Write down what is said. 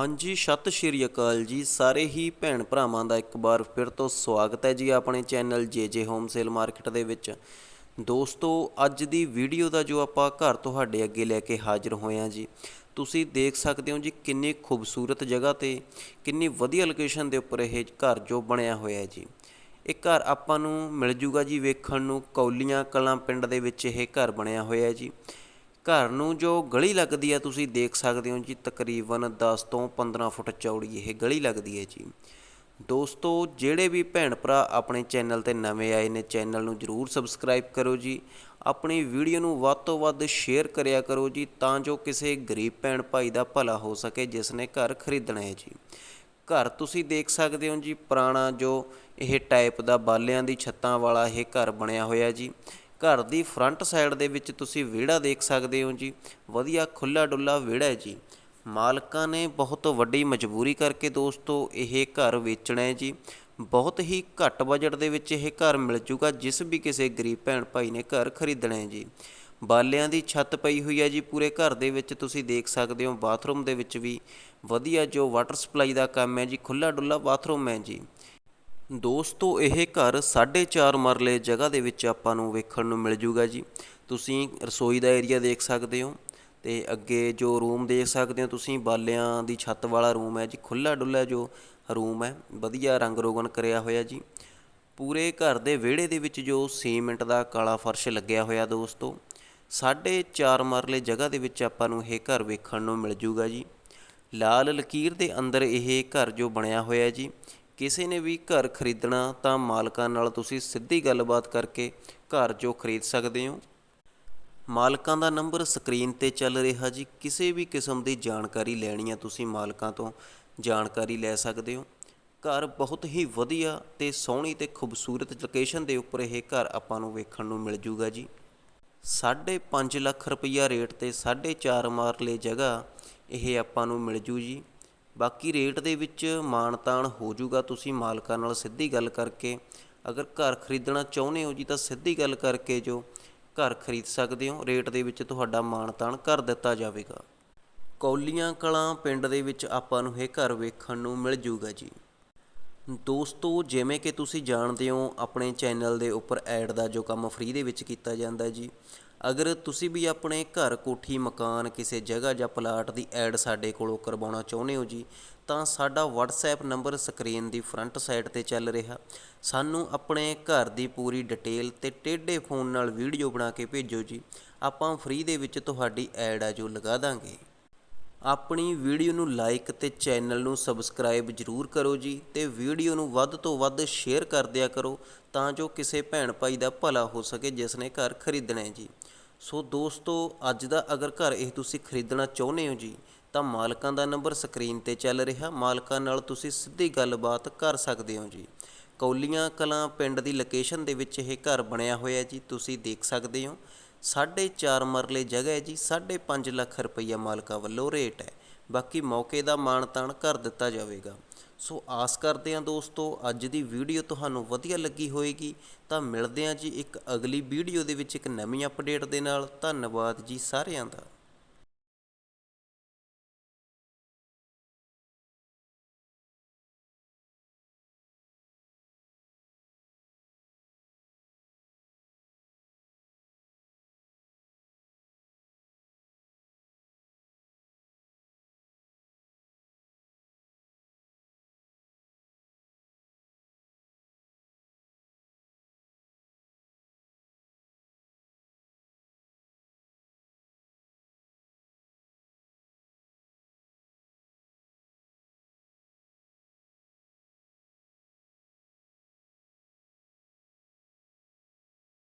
ਹਾਂਜੀ, ਸਤਿ ਸ਼੍ਰੀ ਅਕਾਲ ਜੀ ਸਾਰੇ ਹੀ ਭੈਣ ਭਰਾਵਾਂ ਦਾ ਇੱਕ ਵਾਰ ਫਿਰ ਤੋਂ ਸਵਾਗਤ ਹੈ ਜੀ ਆਪਣੇ channel JJ home sale market ਦੇ ਵਿੱਚ। ਦੋਸਤੋ, ਅੱਜ ਦੀ ਵੀਡੀਓ ਦਾ ਜੋ ਆਪਾਂ ਘਰ ਤੁਹਾਡੇ ਅੱਗੇ ਲੈ ਕੇ ਹਾਜ਼ਰ ਹੋਏ ਹਾਂ ਜੀ, ਤੁਸੀਂ ਦੇਖ ਸਕਦੇ ਹੋ ਜੀ ਕਿੰਨੀ ਖੂਬਸੂਰਤ ਜਗ੍ਹਾ ਤੇ ਕਿੰਨੀ ਵਧੀਆ ਲੋਕੇਸ਼ਨ ਦੇ ਉੱਪਰ ਇਹ ਘਰ ਜੋ ਬਣਿਆ ਹੋਇਆ ਹੈ ਜੀ। ਇਹ ਘਰ ਆਪਾਂ ਨੂੰ ਮਿਲ ਜੂਗਾ ਜੀ ਵੇਖਣ ਨੂੰ ਕੌਲੀਆਂ ਕਲਾਂ ਪਿੰਡ ਦੇ ਵਿੱਚ ਇਹ ਘਰ ਬਣਿਆ ਹੋਇਆ ਹੈ ਜੀ। ਘਰ ਨੂੰ ਜੋ ਗਲੀ ਲੱਗਦੀ ਹੈ ਤੁਸੀਂ ਦੇਖ ਸਕਦੇ ਹੋ ਜੀ, ਤਕਰੀਬਨ 10 ਤੋਂ 15 ਫੁੱਟ ਚੌੜੀ ਇਹ ਗਲੀ ਲੱਗਦੀ ਹੈ ਜੀ। ਦੋਸਤੋ, ਜਿਹੜੇ ਵੀ ਭੈਣ ਭਰਾ ਆਪਣੇ ਚੈਨਲ ਤੇ ਨਵੇਂ ਆਏ ਨੇ, ਚੈਨਲ ਨੂੰ ਜਰੂਰ ਸਬਸਕ੍ਰਾਈਬ ਕਰੋ ਜੀ। ਆਪਣੀ ਵੀਡੀਓ ਨੂੰ ਵੱਧ ਤੋਂ ਵੱਧ ਸ਼ੇਅਰ ਕਰਿਆ ਕਰੋ ਜੀ, ਤਾਂ ਜੋ ਕਿਸੇ ਗਰੀਬ ਭੈਣ ਭਾਈ ਦਾ ਭਲਾ ਹੋ ਸਕੇ, ਜਿਸ ਨੇ ਘਰ ਖਰੀਦਣਾ ਹੈ ਜੀ। ਘਰ ਤੁਸੀਂ ਦੇਖ ਸਕਦੇ ਹੋ ਜੀ, ਪੁਰਾਣਾ ਜੋ ਇਹ ਟਾਈਪ ਦਾ ਬਾਲਿਆਂ ਦੀ ਛੱਤਾਂ ਵਾਲਾ ਇਹ ਘਰ ਬਣਿਆ ਹੋਇਆ ਜੀ। ਘਰ ਦੀ ਫਰੰਟ ਸਾਈਡ ਦੇ ਵਿੱਚ ਤੁਸੀਂ ਵਿਹੜਾ ਦੇਖ ਸਕਦੇ ਹੋ ਜੀ। ਵਧੀਆ ਖੁੱਲਾ ਡੁੱਲਾ ਵਿਹੜਾ ਹੈ ਜੀ। ਮਾਲਕਾਂ ਨੇ ਬਹੁਤ ਵੱਡੀ ਮਜਬੂਰੀ ਕਰਕੇ ਦੋਸਤੋ ਇਹ ਘਰ ਵੇਚਣਾ ਹੈ ਜੀ। ਬਹੁਤ ਹੀ ਘੱਟ ਬਜਟ ਦੇ ਵਿੱਚ ਇਹ ਘਰ ਮਿਲ ਜੂਗਾ, ਜਿਸ ਵੀ ਕਿਸੇ ਗਰੀਬ ਭੈਣ ਭਾਈ ਨੇ ਘਰ ਖਰੀਦਣਾ ਹੈ ਜੀ। ਬਾਲਿਆਂ ਦੀ ਛੱਤ ਪਈ ਹੋਈ ਹੈ ਜੀ ਪੂਰੇ ਘਰ ਦੇ ਵਿੱਚ, ਤੁਸੀਂ ਦੇਖ ਸਕਦੇ ਹੋ ਬਾਥਰੂਮ ਦੇ ਵਿੱਚ ਵੀ। ਵਧੀਆ ਜੋ ਵਾਟਰ ਸਪਲਾਈ ਦਾ ਕੰਮ ਹੈ ਜੀ ਖੁੱਲਾ ਡੁੱਲਾ ਬਾਥਰੂਮ ਹੈ ਜੀ। ਦੋਸਤੋ, ਇਹ ਘਰ 4.5 ਮਰਲੇ ਜਗ੍ਹਾ ਦੇ ਵਿੱਚ ਆਪਾਂ ਨੂੰ ਵੇਖਣ ਨੂੰ ਮਿਲ ਜੂਗਾ ਜੀ। ਤੁਸੀਂ ਰਸੋਈ ਦਾ ਏਰੀਆ ਦੇਖ ਸਕਦੇ ਹੋ ਤੇ ਅੱਗੇ ਜੋ ਰੂਮ ਦੇਖ ਸਕਦੇ ਹੋ ਤੁਸੀਂ, ਬਾਲਿਆਂ ਦੀ ਛੱਤ ਵਾਲਾ ਰੂਮ ਹੈ ਜੀ ਖੁੱਲਾ ਡੁੱਲਾ ਜੋ ਰੂਮ ਹੈ, ਵਧੀਆ ਰੰਗ ਰੋਗਨ ਕਰਿਆ ਹੋਇਆ ਜੀ। ਪੂਰੇ ਘਰ ਦੇ ਵਿਹੜੇ ਦੇ ਵਿੱਚ ਜੋ ਸੀਮੈਂਟ ਦਾ ਕਾਲਾ ਫਰਸ਼ ਲੱਗਿਆ ਹੋਇਆ ਦੋਸਤੋ 4.5 ਮਰਲੇ ਜਗ੍ਹਾ ਦੇ ਵਿੱਚ ਆਪਾਂ ਨੂੰ ਇਹ ਘਰ ਵੇਖਣ ਨੂੰ ਮਿਲ ਜੂਗਾ ਜੀ। ਲਾਲ ਲਕੀਰ ਦੇ ਅੰਦਰ ਇਹ ਘਰ ਜੋ ਬਣਿਆ ਹੋਇਆ ਜੀ ਕਿਸੇ ਨੇ ਵੀ ਘਰ ਖਰੀਦਣਾ ਤਾਂ ਮਾਲਕਾਂ ਨਾਲ ਤੁਸੀਂ ਸਿੱਧੀ ਗੱਲਬਾਤ ਕਰਕੇ ਘਰ ਜੋ ਖਰੀਦ ਸਕਦੇ ਹੋ। ਮਾਲਕਾਂ ਦਾ ਨੰਬਰ ਸਕਰੀਨ ਤੇ ਚੱਲ ਰਿਹਾ ਜੀ। ਕਿਸੇ ਵੀ ਕਿਸਮ ਦੀ ਜਾਣਕਾਰੀ ਲੈਣੀ ਹੈ ਤੁਸੀਂ ਮਾਲਕਾਂ ਤੋਂ ਜਾਣਕਾਰੀ ਲੈ ਸਕਦੇ ਹੋ। ਘਰ ਬਹੁਤ ਹੀ ਵਧੀਆ ਤੇ ਸੋਹਣੀ ਤੇ ਖੂਬਸੂਰਤ ਲੋਕੇਸ਼ਨ ਦੇ ਉੱਪਰ ਇਹ ਘਰ ਆਪਾਂ ਨੂੰ ਵੇਖਣ ਨੂੰ ਮਿਲ ਜੂਗਾ ਜੀ। 5.5 ਲੱਖ ਰੁਪਈਆ ਰੇਟ ਤੇ 4.5 ਮਾਰਲੇ ਜਗ੍ਹਾ ਇਹ ਆਪਾਂ ਨੂੰ ਮਿਲ ਜੂ ਜੀ। ਬਾਕੀ ਰੇਟ ਦੇ ਵਿੱਚ ਮਾਨਤਾਨ ਹੋ ਜੂਗਾ ਤੁਸੀਂ ਮਾਲਕਾਂ ਨਾਲ ਸਿੱਧੀ ਗੱਲ ਕਰਕੇ, ਅਗਰ ਘਰ ਖਰੀਦਣਾ ਚਾਹੁੰਦੇ ਹੋ ਜੀ ਤਾਂ ਸਿੱਧੀ ਗੱਲ ਕਰਕੇ ਜੋ ਘਰ ਖਰੀਦ ਸਕਦੇ ਹੋ, ਰੇਟ ਦੇ ਵਿੱਚ ਤੁਹਾਡਾ ਮਾਨਤਾਨ ਕਰ ਦਿੱਤਾ ਜਾਵੇਗਾ। ਕੌਲੀਆਂ ਕਲਾਂ ਪਿੰਡ ਦੇ ਵਿੱਚ ਆਪਾਂ ਨੂੰ ਇਹ ਘਰ ਵੇਖਣ ਨੂੰ ਮਿਲ ਜੂਗਾ ਜੀ। ਦੋਸਤੋ, ਜਿਵੇਂ ਕਿ ਤੁਸੀਂ ਜਾਣਦੇ ਹੋ, ਆਪਣੇ ਚੈਨਲ ਦੇ ਉੱਪਰ ਐਡ ਦਾ ਜੋ ਕੰਮ ਫ੍ਰੀ ਦੇ ਵਿੱਚ ਕੀਤਾ ਜਾਂਦਾ ਜੀ ਅਗਰ ਤੁਸੀਂ ਵੀ ਆਪਣੇ ਘਰ ਕੋਠੀ, ਮਕਾਨ, ਕਿਸੇ ਜਗ੍ਹਾ ਜਾਂ ਪਲਾਟ ਦੀ ਐਡ ਸਾਡੇ ਕੋਲੋਂ ਕਰਵਾਉਣਾ ਚਾਹੁੰਦੇ ਹੋ ਜੀ, ਤਾਂ ਸਾਡਾ WhatsApp ਨੰਬਰ ਸਕਰੀਨ ਦੀ ਫਰੰਟ ਸਾਈਡ ਤੇ ਚੱਲ ਰਿਹਾ। ਸਾਨੂੰ ਆਪਣੇ ਘਰ ਦੀ ਪੂਰੀ ਡਿਟੇਲ ਤੇ ਟੇਢੇ ਫੋਨ ਨਾਲ ਵੀਡੀਓ ਬਣਾ ਕੇ ਭੇਜੋ ਜੀ। ਆਪਾਂ ਫ੍ਰੀ ਦੇ ਵਿੱਚ ਤੁਹਾਡੀ ਐਡ ਆ ਜੋ ਲਗਾ ਦਾਂਗੇ। ਆਪਣੀ ਵੀਡੀਓ ਨੂੰ ਲਾਈਕ ਅਤੇ ਚੈਨਲ ਨੂੰ ਸਬਸਕ੍ਰਾਈਬ ਜਰੂਰ ਕਰੋ ਜੀ ਅਤੇ ਵੀਡੀਓ ਨੂੰ ਵੱਧ ਤੋਂ ਵੱਧ ਸ਼ੇਅਰ ਕਰ ਦਿਆ ਕਰੋ ਤਾਂ ਜੋ ਕਿਸੇ ਭੈਣ ਭਾਈ ਦਾ ਭਲਾ ਹੋ ਸਕੇ ਜਿਸ ਨੇ ਘਰ ਖਰੀਦਣਾ ਹੈ ਜੀ। ਸੋ ਦੋਸਤੋ, ਅੱਜ ਦਾ ਅਗਰ ਘਰ ਇਹ ਤੁਸੀਂ ਖਰੀਦਣਾ ਚਾਹੁੰਦੇ ਹੋ ਜੀ, ਤਾਂ ਮਾਲਕਾਂ ਦਾ ਨੰਬਰ ਸਕਰੀਨ ਤੇ ਚੱਲ ਰਿਹਾ। ਮਾਲਕਾਂ ਨਾਲ ਤੁਸੀਂ ਸਿੱਧੀ ਗੱਲਬਾਤ ਕਰ ਸਕਦੇ ਹੋ ਜੀ। ਕੌਲੀਆਂ ਕਲਾਂ ਪਿੰਡ ਦੀ ਲੋਕੇਸ਼ਨ ਦੇ ਵਿੱਚ ਇਹ ਘਰ ਬਣਿਆ ਹੋਇਆ ਜੀ, ਤੁਸੀਂ ਦੇਖ ਸਕਦੇ ਹੋ। 4.5 ਮਰਲੇ ਜਗ੍ਹਾ ਹੈ ਜੀ 5.5 ਲੱਖ ਰੁਪਈਆ ਮਾਲਕਾਂ ਵੱਲੋਂ ਰੇਟ ਹੈ। ਬਾਕੀ ਮੌਕੇ ਦਾ ਮਾਣ ਤਾਣ ਕਰ ਦਿੱਤਾ ਜਾਵੇਗਾ। ਸੋ ਆਸ ਕਰਦੇ ਹਾਂ ਦੋਸਤੋ, ਅੱਜ ਦੀ ਵੀਡੀਓ ਤੁਹਾਨੂੰ ਵਧੀਆ ਲੱਗੀ ਹੋਵੇਗੀ ਤਾਂ ਮਿਲਦੇ ਹਾਂ ਜੀ ਇੱਕ ਅਗਲੀ ਵੀਡੀਓ ਦੇ ਵਿੱਚ ਇੱਕ ਨਵੀਂ ਅਪਡੇਟ ਦੇ ਨਾਲ। ਧੰਨਵਾਦ ਜੀ ਸਾਰਿਆਂ ਦਾ।